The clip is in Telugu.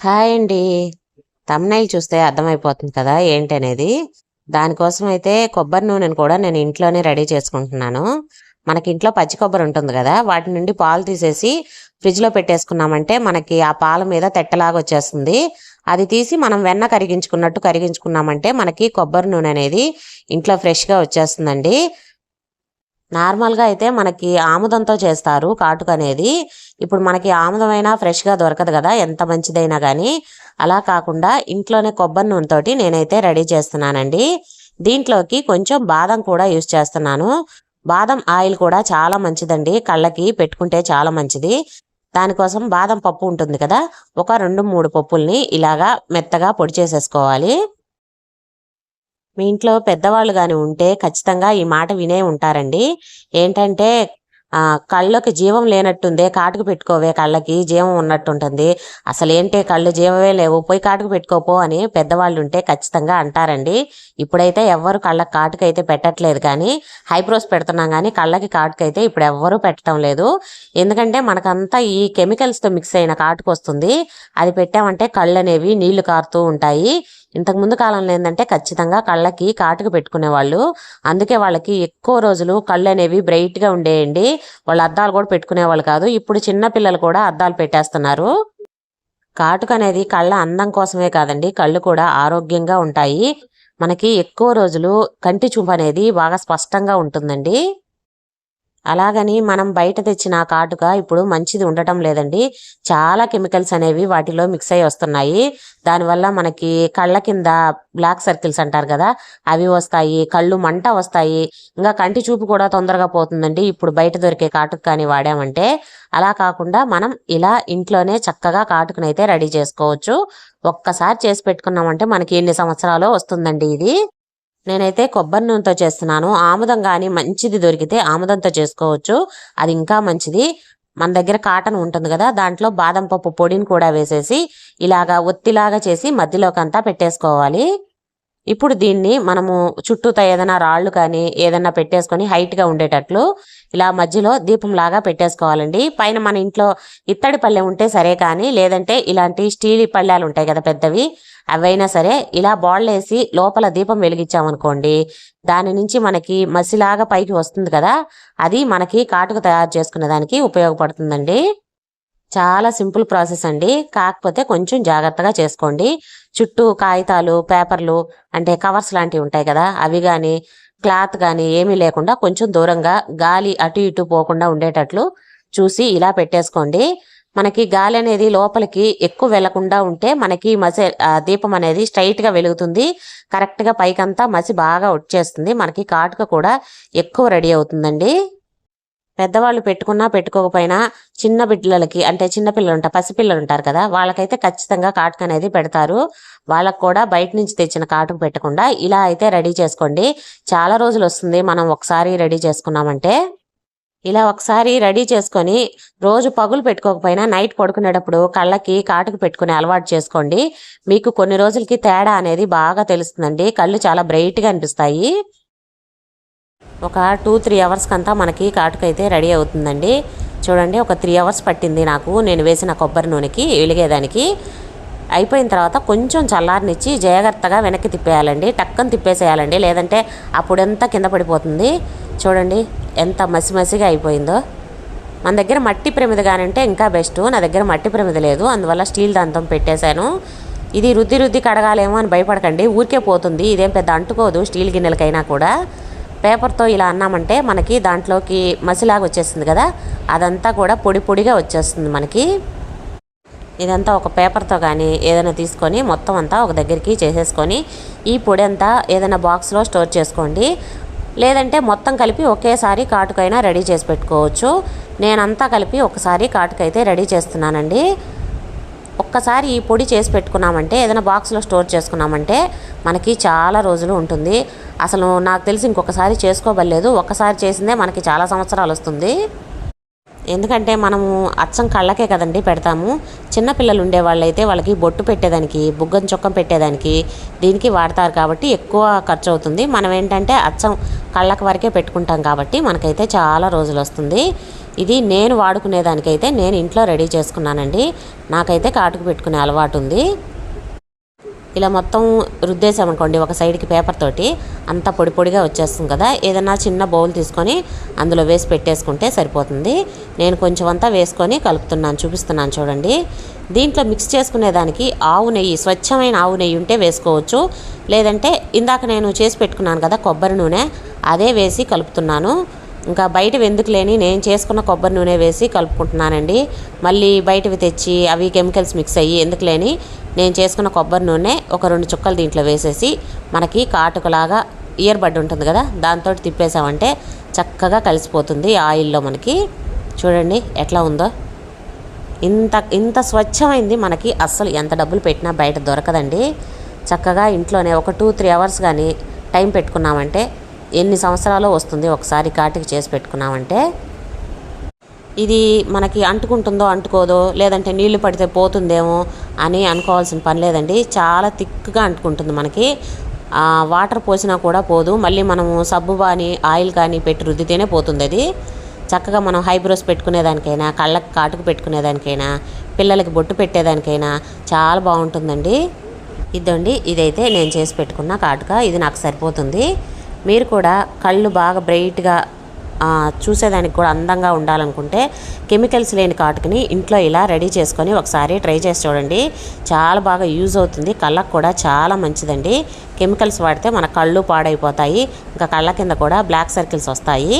హాయ్ అండి. తమ్నైల్ చూస్తే అర్థమైపోతుంది కదా ఏంటనేది? దానికోసం అయితే కొబ్బరి నూనెను కూడా నేను ఇంట్లోనే రెడీ చేసుకుంటున్నాను. మనకి ఇంట్లో పచ్చి కొబ్బరి ఉంటుంది కదా వాటి నుండి పాలు తీసేసి ఫ్రిడ్జ్లో పెట్టేసుకున్నామంటే మనకి ఆ పాల మీద తెట్టలాగా వచ్చేస్తుంది. అది తీసి మనం వెన్న కరిగించుకున్నట్టు కరిగించుకున్నామంటే మనకి కొబ్బరి నూనె అనేది ఇంట్లో ఫ్రెష్గా వచ్చేస్తుందండి. నార్మల్గా అయితే మనకి ఆముదంతో చేస్తారు కాటుక అనేది ఇప్పుడు మనకి ఆముదమైనా ఫ్రెష్గా దొరకదు కదా ఎంత మంచిదైనా కానీ అలా కాకుండా ఇంట్లోనే కొబ్బరి నూనెతోటి నేనైతే రెడీ చేస్తున్నానండి. దీంట్లోకి కొంచెం బాదం కూడా యూస్ చేస్తున్నాను. బాదం ఆయిల్ కూడా చాలా మంచిదండి. కళ్ళకి పెట్టుకుంటే చాలా మంచిది. దానికోసం బాదం పప్పు ఉంటుంది కదా ఒక రెండు మూడు పప్పుల్ని ఇలాగా మెత్తగా పొడి చేసేసుకోవాలి. మీ ఇంట్లో పెద్దవాళ్ళు కానీ ఉంటే ఖచ్చితంగా ఈ మాట వినే ఉంటారండి. ఏంటంటే కళ్ళకి జీవం లేనట్టుందే కాటుకు పెట్టుకోవే కళ్ళకి జీవం ఉన్నట్టుంటుంది. అసలు ఏంటి కళ్ళు జీవమే లేవు పోయి కాటుకు పెట్టుకోపో అని పెద్దవాళ్ళు ఉంటే ఖచ్చితంగా అంటారండి. ఇప్పుడైతే ఎవ్వరు కళ్ళకి కాటుకు అయితే పెట్టట్లేదు కానీ హైబ్రోస్ పెడుతున్నాం కానీ కళ్ళకి కాటుకు అయితే ఇప్పుడు ఎవ్వరూ పెట్టడం లేదు. ఎందుకంటే మనకంతా ఈ కెమికల్స్తో మిక్స్ అయిన కాటుకు వస్తుంది అది పెట్టామంటే కళ్ళు అనేవి నీళ్ళు కారుతూ ఉంటాయి. ఇంతకు ముందు కాలంలో ఏంటంటే ఖచ్చితంగా కళ్ళకి కాటుకు పెట్టుకునేవాళ్ళు. అందుకే వాళ్ళకి ఎక్కువ రోజులు కళ్ళు అనేవి బ్రైట్గా ఉండేయండి. వాళ్ళు అద్దాలు కూడా పెట్టుకునేవాళ్ళు కాదు. ఇప్పుడు చిన్న పిల్లలు కూడా అద్దాలు పెట్టేస్తున్నారు. కాటుక అనేది కళ్ళ అందం కోసమే కాదండి. కళ్ళు కూడా ఆరోగ్యంగా ఉంటాయి. మనకి ఎక్కువ రోజులు కంటి చూపు అనేది బాగా స్పష్టంగా ఉంటుందండి. అలాగని మనం బయట తెచ్చిన కాటుక ఇప్పుడు మంచిది ఉండటం లేదండి. చాలా కెమికల్స్ అనేవి వాటిలో మిక్స్ అయ్యి వస్తున్నాయి. దానివల్ల మనకి కళ్ళ కింద బ్లాక్ సర్కిల్స్ అంటారు కదా అవి వస్తాయి కళ్ళు మంట వస్తాయి. ఇంకా కంటి చూపు కూడా తొందరగా పోతుందండి. ఇప్పుడు బయట దొరికే కాటుక కానీ వాడామంటే అలా కాకుండా మనం ఇలా ఇంట్లోనే చక్కగా కాటుకునైతే రెడీ చేసుకోవచ్చు. ఒక్కసారి చేసి పెట్టుకున్నామంటే మనకి ఎన్ని సంవత్సరాలు వస్తుందండి ఇది. నేనైతే కొబ్బరి నూనెతో చేస్తున్నాను. ఆముదం కానీ మంచిది దొరికితే ఆముదంతో చేసుకోవచ్చు. అది ఇంకా మంచిది. మన దగ్గర కాటన్ ఉంటుంది కదా దాంట్లో బాదం పప్పు పొడిని కూడా వేసేసి ఇలాగా ఒత్తిలాగా చేసి మధ్యలోకంతా పెట్టేసుకోవాలి. ఇప్పుడు దీన్ని మనము చుట్టూతో ఏదైనా రాళ్ళు కానీ ఏదైనా పెట్టేసుకొని హైట్గా ఉండేటట్లు ఇలా మధ్యలో దీపంలాగా పెట్టేసుకోవాలండి. పైన మన ఇంట్లో ఇత్తడి పళ్ళె ఉంటే సరే కానీ లేదంటే ఇలాంటి స్టీల్ పళ్ళాలు ఉంటాయి కదా పెద్దవి అవైనా సరే ఇలా బాల్ లోపల దీపం వెలిగించామనుకోండి దాని నుంచి మనకి మసిలాగా పైకి వస్తుంది కదా అది మనకి కాటుకు తయారు చేసుకునే దానికి ఉపయోగపడుతుందండి. చాలా సింపుల్ ప్రాసెస్ అండి. కాకపోతే కొంచెం జాగ్రత్తగా చేసుకోండి. చుట్టూ కాగితాలు పేపర్లు అంటే కవర్స్ లాంటివి ఉంటాయి కదా అవి కానీ క్లాత్ కానీ ఏమీ లేకుండా కొంచెం దూరంగా గాలి అటు ఇటు పోకుండా ఉండేటట్లు చూసి ఇలా పెట్టేసుకోండి. మనకి గాలి అనేది లోపలికి ఎక్కువ వెళ్ళకుండా ఉంటే మనకి మసి దీపం అనేది స్ట్రైట్గా వెలుగుతుంది. కరెక్ట్గా పైకంతా మసి బాగా వచ్చేస్తుంది. మనకి కాటుక కూడా ఎక్కువ రెడీ అవుతుందండి. పెద్దవాళ్ళు పెట్టుకున్నా పెట్టుకోకపోయినా చిన్న బిడ్డలకి అంటే చిన్న పిల్లలు ఉంటారు పసిపిల్లలు ఉంటారు కదా వాళ్ళకైతే ఖచ్చితంగా కాటుక అనేది పెడతారు. వాళ్ళకు కూడా బయట నుంచి తెచ్చిన కాటుకు పెట్టకుండా ఇలా అయితే రెడీ చేసుకోండి. చాలా రోజులు వస్తుంది మనం ఒకసారి రెడీ చేసుకున్నామంటే. ఇలా ఒకసారి రెడీ చేసుకొని రోజు పగులు పెట్టుకోకపోయినా నైట్ పడుకునేటప్పుడు కళ్ళకి కాటుకు పెట్టుకునే అలవాటు చేసుకోండి. మీకు కొన్ని రోజులకి తేడా అనేది బాగా తెలుస్తుందండి. కళ్ళు చాలా బ్రైట్గా అనిపిస్తాయి. ఒక టూ త్రీ అవర్స్కి అంతా మనకి కాటుకైతే రెడీ అవుతుందండి. చూడండి ఒక త్రీ అవర్స్ పట్టింది నాకు. నేను వేసిన కొబ్బరి నూనెకి వెలిగేదానికి. అయిపోయిన తర్వాత కొంచెం చల్లారనిచ్చి జాగ్రత్తగా వెనక్కి తిప్పేయాలండి. టక్కని తిప్పేసేయాలండి. లేదంటే అప్పుడంతా కింద పడిపోతుంది. చూడండి ఎంత మసి మసిగా అయిపోయిందో. మన దగ్గర మట్టి ప్రమిద కానంటే ఇంకా బెస్ట్. నా దగ్గర మట్టి ప్రమిద లేదు. అందువల్ల స్టీల్ దంతం పెట్టేశాను. ఇది రుద్ది రుద్ది కడగాలేమో అని భయపడకండి. ఊరికే పోతుంది. ఇదేం పెద్ద అంటుకోదు స్టీల్ గిన్నెలకైనా కూడా. పేపర్తో ఇలా అన్నామంటే మనకి దాంట్లోకి మసిలాగా వచ్చేస్తుంది కదా. అదంతా కూడా పొడి పొడిగా వచ్చేస్తుంది మనకి. ఇదంతా ఒక పేపర్తో కానీ ఏదైనా తీసుకొని మొత్తం అంతా ఒక దగ్గరికి చేసేసుకొని ఈ పొడి అంతా ఏదైనా బాక్స్లో స్టోర్ చేసుకోండి. లేదంటే మొత్తం కలిపి ఒకేసారి కాటుకైనా రెడీ చేసి పెట్టుకోవచ్చు. నేనంతా కలిపి ఒకసారి కాటుకైతే రెడీ చేస్తున్నానండి. ఒక్కసారి ఈ పొడి చేసి పెట్టుకున్నామంటే ఏదైనా బాక్స్లో స్టోర్ చేసుకున్నామంటే మనకి చాలా రోజులు ఉంటుంది. అసలు నాకు తెలిసి ఇంకొకసారి చేసుకోబలేదు ఒక్కసారి చేసిందే మనకి చాలా సంవత్సరాలు వస్తుంది. ఎందుకంటే మనము అచ్చం కళ్ళకే కదండి పెడతాము. చిన్నపిల్లలు ఉండే వాళ్ళైతే వాళ్ళకి బొట్టు పెట్టేదానికి బుగ్గం చొక్కం పెట్టేదానికి దీనికి వాడతారు కాబట్టి ఎక్కువ ఖర్చు అవుతుంది. మనం ఏంటంటే అచ్చం కళ్ళకు వరకే పెట్టుకుంటాం కాబట్టి మనకైతే చాలా రోజులు వస్తుంది. ఇది నేను వాడుకునేదానికైతే నేను ఇంట్లో రెడీ చేసుకున్నానండి. నాకైతే కాటుకు పెట్టుకునే అలవాటు ఉంది. ఇలా మొత్తం రుద్దేసామనుకోండి ఒక సైడ్కి పేపర్ తోటి అంతా పొడి పొడిగా వచ్చేస్తుంది కదా. ఏదైనా చిన్న బౌల్ తీసుకొని అందులో వేసి పెట్టేసుకుంటే సరిపోతుంది. నేను కొంచెం అంతా వేసుకొని కలుపుతున్నాను చూపిస్తున్నాను చూడండి. దీంట్లో మిక్స్ చేసుకునేదానికి ఆవు నెయ్యి స్వచ్ఛమైన ఆవు నెయ్యి ఉంటే వేసుకోవచ్చు. లేదంటే ఇందాక నేను చేసి పెట్టుకున్నాను కదా కొబ్బరి నూనె అదే వేసి కలుపుతున్నాను. ఇంకా బయటవి ఎందుకు లేని నేను చేసుకున్న కొబ్బరి నూనె వేసి కలుపుకుంటున్నానండి. మళ్ళీ బయటవి తెచ్చి అవి కెమికల్స్ మిక్స్ అయ్యి ఎందుకు లేని నేను చేసుకున్న కొబ్బరి నూనె ఒక రెండు చుక్కలు దీంట్లో వేసేసి మనకి కాటుకలాగా ఇయర్ బడ్ ఉంటుంది కదా దాంతో తిప్పేసామంటే చక్కగా కలిసిపోతుంది ఆయిల్లో మనకి. చూడండి ఎట్లా ఉందో. ఇంత ఇంత స్వచ్ఛమైంది మనకి అస్సలు ఎంత డబ్బులు పెట్టినా బయట దొరకదండి. చక్కగా ఇంట్లోనే ఒక టూ త్రీ అవర్స్ కానీ టైం పెట్టుకున్నామంటే ఎన్ని సంవత్సరాలు వస్తుంది? ఒకసారి కాటికి చేసి పెట్టుకున్నామంటే ఇది మనకి అంటుకుంటుందో అంటుకోదో లేదంటే నీళ్ళు పడితే పోతుందేమో అని అనుకోవాల్సిన పని లేదండి. చాలా థిక్గా అంటుకుంటుంది మనకి. వాటర్ పోసినా కూడా పోదు. మళ్ళీ మనము సబ్బు కానీ ఆయిల్ కానీ పెట్టి రుద్దితేనే పోతుంది అది. చక్కగా మనం హైబ్రోస్ పెట్టుకునేదానికైనా కళ్ళకి కాటుకు పెట్టుకునేదానికైనా పిల్లలకి బొట్టు పెట్టేదానికైనా చాలా బాగుంటుందండి. ఇదండి ఇదైతే నేను చేసి పెట్టుకున్న కాటుక. ఇది నాకు సరిపోతుంది. మీరు కూడా కళ్ళు బాగా బ్రైట్గా చూసేదానికి కూడా అందంగా ఉండాలనుకుంటే కెమికల్స్ లేని కాటుకుని ఇంట్లో ఇలా రెడీ చేసుకొని ఒకసారి ట్రై చేసి చూడండి. చాలా బాగా యూజ్ అవుతుంది. కళ్ళకు కూడా చాలా మంచిదండి. కెమికల్స్ వాడితే మన కళ్ళు పాడైపోతాయి. ఇంకా కళ్ళ కింద కూడా బ్లాక్ సర్కిల్స్ వస్తాయి.